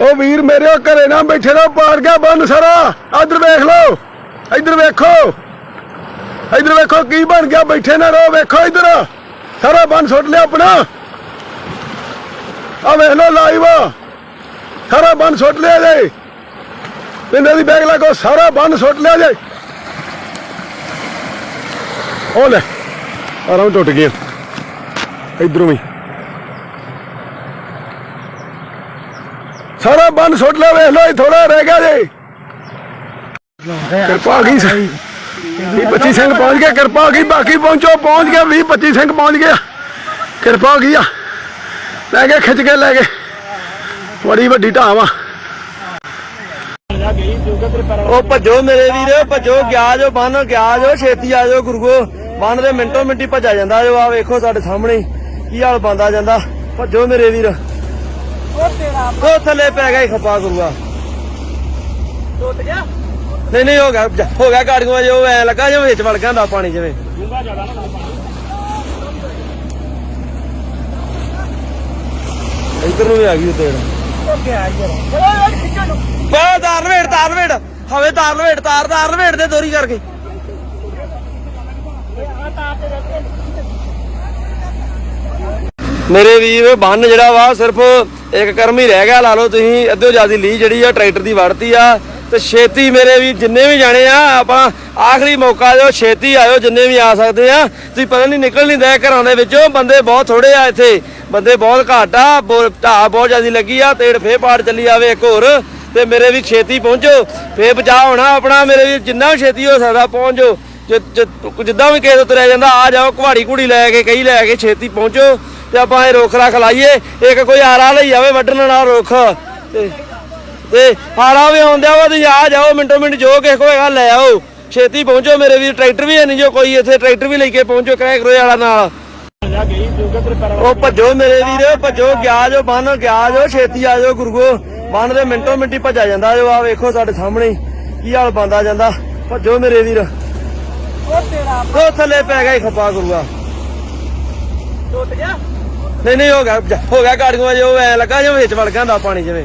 ਉਹ ਵੀਰ ਮੇਰੇ ਘਰੇ ਨਾ ਬੈਠੇ ਰਹੋ, ਪਾੜ ਗਿਆ ਬੰਨ ਸਾਰਾ। ਇੱਧਰ ਵੇਖ ਲਓ, ਇੱਧਰ ਵੇਖੋ। ਇੱਧਰ ਵੇਖੋ ਕੀ ਬਣ ਗਿਆ, ਬੈਠੇ ਨਾ ਰਹੋ, ਵੇਖੋ ਇੱਧਰ। ਸਾਰਾ ਬੰਨ ਸੁੱਟ ਲਿਆ ਆਪਣਾ। ਆ ਵੇਖ ਲਓ ਲਾਈਵ ਸਾਰਾ ਬੰਨ ਸੁੱਟ ਲਿਆ ਜੇ। ਪਿੰਡੇ ਦੀ ਬੈਗ ਲਾਗੋ ਸਾਰਾ ਬੰਨ ਸੁੱਟ ਲਿਆ ਜੇ। ਉਹ ਲੈ, ਆਰਾਮ ਟੁੱਟ ਗਿਆ। ਇਧਰੋਂ ਵੀ। ਸਾਰਾ ਬੰਨ ਸੁੱਟ ਲੈ, ਵੇਖ ਲਓ ਥੋੜਾ ਰਹਿ ਗਿਆ ਜੇ। ਕਿਰਪਾ ਆ ਗਈ ਸਹੀ 25 ਸਿੰਘ ਪਹੁੰਚ ਗਿਆ ਕਿਰਪਾ ਆ ਗਈ, ਬਾਕੀ ਪਹੁੰਚੋ, ਪਹੁੰਚ ਗਿਆ 20 25 ਸਿੰਘ ਪਹੁੰਚ ਗਿਆ ਕਿਰਪਾ ਆ ਆ। ਲੈ ਕੇ ਖਿੱਚ ਕੇ ਲੈ ਗਏ। ਬੜੀ ਵੱਡੀ ਢਾਹ ਵਾ। ਉਹ ਭੱਜੋ ਮੇਰੇ ਵੀਰ, ਭੱਜੋ, ਗਿਆ ਜੋ, ਬੰਨ, ਗਿਆ ਜੋ, ਛੇਤੀ ਆ ਜਾਓ ਗੁਰਗੋ ਬੰਨ ਦੇ ਮਿੰਟੋ ਮਿੰਟੀ ਭੱਜਾ ਜਾਂਦਾ ਜੋ ਆ ਵੇਖੋ ਸਾਡੇ ਸਾਹਮਣੇ, ਕੀ ਹਾਲ ਬੰਦਾ ਜਾਂਦਾ। ਭੱਜੋ ਮੇਰੇ ਵੀਰ। ਉਹ ਥੱਲੇ ਪੈ ਗਿਆ ਖੱਪਾ ਗੁਰੂਆ ਟੁੱਟ ਗਿਆ? ਨਹੀਂ ਨਹੀਂ ਹੋ ਗਿਆ ਹੋ ਗਿਆ ਗਾੜੀਆਂ ਜੋ ਐ ਲੱਗਾ ਜਿਵੇਂ ਵਿੱਚ ਵੜ ਗਿਆ ਹੁੰਦਾ ਪਾਣੀ ਜਿਵੇਂ। ਇੱਧਰ ਨੂੰ ਵੀ ਆ ਗਈ ਤੇੜ ਬਾ ਤਾਰ ਵੇੜ ਤਾਰ ਵੇੜ ਹਵੇ ਤਾਰ ਵੇੜ ਤਾਰ ਤਾਰ ਵੇੜ ਦੇ ਦੋਰੀ ਕਰਕੇ। ਮੇਰੇ ਵੀਰ, ਬੰਨ ਜਿਹੜਾ ਵਾ, ਸਿਰਫ ਇੱਕ ਕਰਮ ਹੀ ਰਹਿ ਗਿਆ, ਲਾ ਲਓ ਤੁਸੀਂ ਅੱਧੋ ਜਿਆਦੀ ਲੀ ਜਿਹੜੀ ਆ, ਟਰੈਕਟਰ ਦੀ ਵੜਤੀ ਆ। ਤੇ ਛੇਤੀ ਮੇਰੇ ਵੀ ਜਿੰਨੇ ਵੀ ਜਾਣੇ ਆ, ਆਪਾਂ ਆਖਰੀ ਮੌਕਾ ਦਿਓ, ਛੇਤੀ ਆਇਓ, ਜਿੰਨੇ ਵੀ ਆ ਸਕਦੇ ਆ। ਤੁਸੀਂ ਪਤਾ ਨਹੀਂ ਨਿਕਲ ਨਹੀਂ ਦੇ ਘਰਾਂ ਦੇ ਵਿੱਚੋਂ, ਬੰਦੇ ਬਹੁਤ ਥੋੜੇ ਆ ਇੱਥੇ। ਬੰਦੇ ਬਹੁਤ ਘੱਟ ਆ, ਬੋ- ਢਾਹ ਬਹੁਤ ਜਿਆਦੀ ਲੱਗੀ ਆ, ਤੇੜ ਫੇ ਪਾੜ ਚੱਲੀ ਆਵੇ ਇੱਕ ਹੋਰ। ਤੇ ਮੇਰੇ ਵੀ ਛੇਤੀ ਪਹੁੰਚੋ। ਫੇ ਬਚਾ ਹੋਣਾ ਆਪਣਾ, ਮੇਰੇ ਵੀ ਜਿੰਨਾ ਵੀ ਛੇਤੀ ਹੋ ਸਕਦਾ, ਪਹੁੰਚੋ। ਜਿ- ਜਿੱਦਾਂ ਵੀ ਕਿਸੇ ਤੋਂ ਤੁਰਿਆ ਜਾਂਦਾ, ਆ ਜਾਓ ਕੁਹਾੜੀ ਕੁੜੀ ਲੈ ਕੇ ਕਈ ਲੈ ਕੇ, ਛੇਤੀ ਪਹੁੰਚੋ। ਤੇ ਆਪਾਂ ਇਹ ਰੁੱਖ ਰੱਖ ਲਾਈਏ। ਇੱਕ ਕੋਈ ਆਰਾ ਲਈ ਜਾਵੇ, ਵੱਢਣ ਨਾਲ ਰੁੱਖ। ਤੇ ਆਰਾ ਵੀ ਆਉਂਦਿਆ ਵਾ ਤੁਸੀਂ ਆ ਜਾਓ, ਮਿੰਟੋ ਮਿੰਟ ਜੋ ਕਿਸੇ ਕੋਲ ਹੈਗਾ ਲੈ ਆਓ। ਛੇਤੀ ਪਹੁੰਚੋ ਮੇਰੇ ਵੀਰ, ਟਰੈਕਟਰ ਵੀ ਹੈ ਨਹੀਂ ਜੋ ਕੋਈ ਇੱਥੇ, ਟਰੈਕਟਰ ਵੀ ਲੈ ਕੇ ਪਹੁੰਚੋ ਕਿਰਾਏ ਕਰੋਏ ਵਾਲਾ ਨਾਲ। ਉਹ ਭੱਜੋ ਮੇਰੇ ਵੀਰ ਭੱਜੋ, ਗਿਆ ਜੋ, ਬੰਨ, ਗਿਆ ਜੋ, ਛੇਤੀ ਆ ਜਾਓ ਗੁਰਗੋ। ਬੰਨ ਦੇ ਮਿੰਟੋ ਮਿੰਟੀ ਭੱਜਾ ਜਾਂਦਾ ਜੋ ਆ ਵੇਖੋ ਸਾਡੇ ਸਾਹਮਣੇ ਕੀ ਹਾਲ ਬੰਦਾ ਜਾਂਦਾ। ਭੱਜੋ ਮੇਰੇ ਵੀਰ। ਉਹ ਥੱਲੇ ਪੈ ਗਿਆ ਖੱਪਾ ਗੁਰੂਆ। ਟੁੱਟ ਗਿਆ? ਨਹੀਂ ਨਹੀਂ ਹੋ ਗਿਆ ਹੋ ਗਿਆ ਗਾੜੀਆਂ ਜੋ ਐ ਲੱਗਾ ਜਿਵੇਂ ਵਿੱਚ ਵੜ ਗਿਆ ਹੁੰਦਾ ਪਾਣੀ ਜਿਵੇਂ।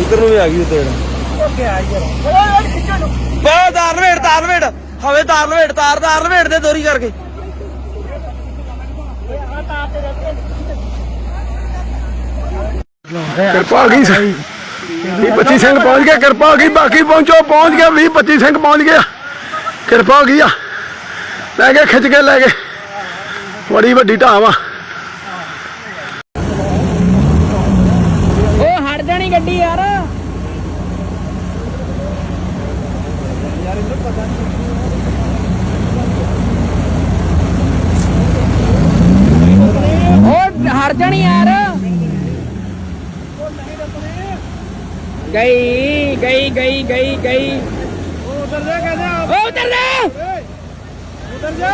ਇੱਧਰ ਨੂੰ ਵੀ ਆ ਗਈ ਤੇੜ ਬਾ ਤਾਰ ਵੇੜ ਤਾਰ ਵੇੜ ਹਵੇ ਤਾਰ ਵੇੜ ਤਾਰ ਤਾਰ ਵੇੜ ਦੇ ਦੋਰੀ ਕਰਕੇ। ਕਿਰਪਾ ਆ ਗਈ। ਸਹੀ 25 ਸਿੰਘ ਪਹੁੰਚ ਗਏ ਕਿਰਪਾ ਆ ਗਈ। ਬਾਕੀ ਪਹੁੰਚੋ ਪਹੁੰਚ ਗਏ 20 25 ਸਿੰਘ ਪਹੁੰਚ ਗਿਆ। ਕਿਰਪਾ ਹੋ ਗਈ ਆ। ਲੈ ਕੇ ਖਿੱਚ ਕੇ ਲੈ ਗਏ ਬੜੀ ਵੱਡੀ ਢਾਹ ਵਾ ਉਹ ਹਟ ਜਾਣੀ ਗੱਡੀ ਯਾਰ। ਉਹ ਹਟ ਜਾਣੀ ਯਾਰ। ਗਈ ਗਈ ਗਈ ਗਈ ਗਈ। ਉਤਰ ਜਾ ਕਹਿੰਦਾ ਉਹ ਉਤਰ ਜਾ ਉਤਰ ਜਾ।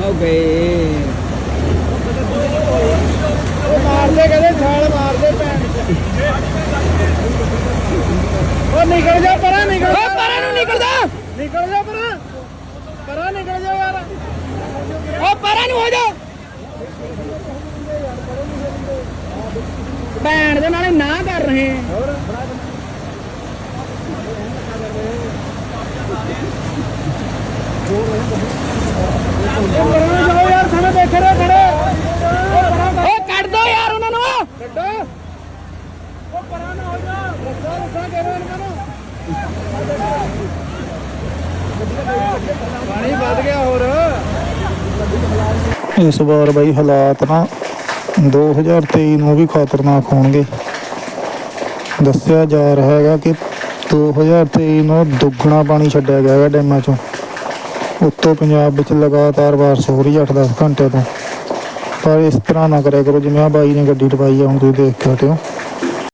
ਹੋ ਗਏ। ਉਹ ਮਾਰਦੇ ਕਦੇ ਛਾਲ ਮਾਰਦੇ ਭੈਣ ਉਹ ਨਿਕਲ ਜਾ ਪਰਾਂ ਨਿਕਲ ਜਾ। ਪਰਾਂ ਨੂੰ ਨਿਕਲ ਜਾ। ਨਿਕਲ ਜਾ ਪਰਾਂ। ਪਰਾਂ ਨਿਕਲ ਜਾ ਯਾਰ। ਉਹ ਪਰਾਂ ਨੂੰ ਹੋ ਜਾ। ਭੈਣ ਦੇ ਨਾਲੇ ਨਾ ਕਰ ਰਹੇ। ਉਹ ਪਰਾਂ ਜਾਓ ਯਾਰ ਸਾਨੂੰ ਦੇਖ ਰਹੇ ਖੜੇ ਉਹ ਕੱਢ ਦੋ ਯਾਰ ਉਹਨਾਂ ਨੂੰ। ਕੱਢੋ ਉਹ ਪਰਾਂ ਨਾ ਹੋ ਜਾ ਰੱਸਾ ਰੱਸਾ ਕਰੋ ਇਹਨਾਂ ਨੂੰ ਪਾਣੀ ਵੱਧ ਗਿਆ ਹੋਰ। ਇਸ ਵਾਰ ਬਈ ਹਾਲਾਤ ਨਾ 2023 ਨੂੰ ਵੀ ਖਤਰਨਾਕ ਹੋਣਗੇ। ਦੱਸਿਆ ਜਾ ਰਿਹਾ ਹੈਗਾ ਕਿ 2023 ਨੂੰ ਦੁੱਗਣਾ ਪਾਣੀ ਛੱਡਿਆ ਗਿਆ ਹੈਗਾ ਡੈਮਾਂ ਚੋਂ। ਉੱਤੋਂ ਪੰਜਾਬ ਵਿੱਚ ਲਗਾਤਾਰ ਬਾਰਿਸ਼ ਹੋ ਰਹੀ ਹੈ 8-10 ਘੰਟੇ ਤੋਂ। ਪਰ ਇਸ ਤਰ੍ਹਾਂ ਨਾ ਕਰਿਆ ਕਰੋ, ਜਿਵੇਂ ਆ ਬਾਈ ਨੇ ਗੱਡੀ ਟਪਾਈ ਆ, ਹੁਣ ਤੁਸੀਂ ਦੇਖ ਕੇ ਹਟਿਓ।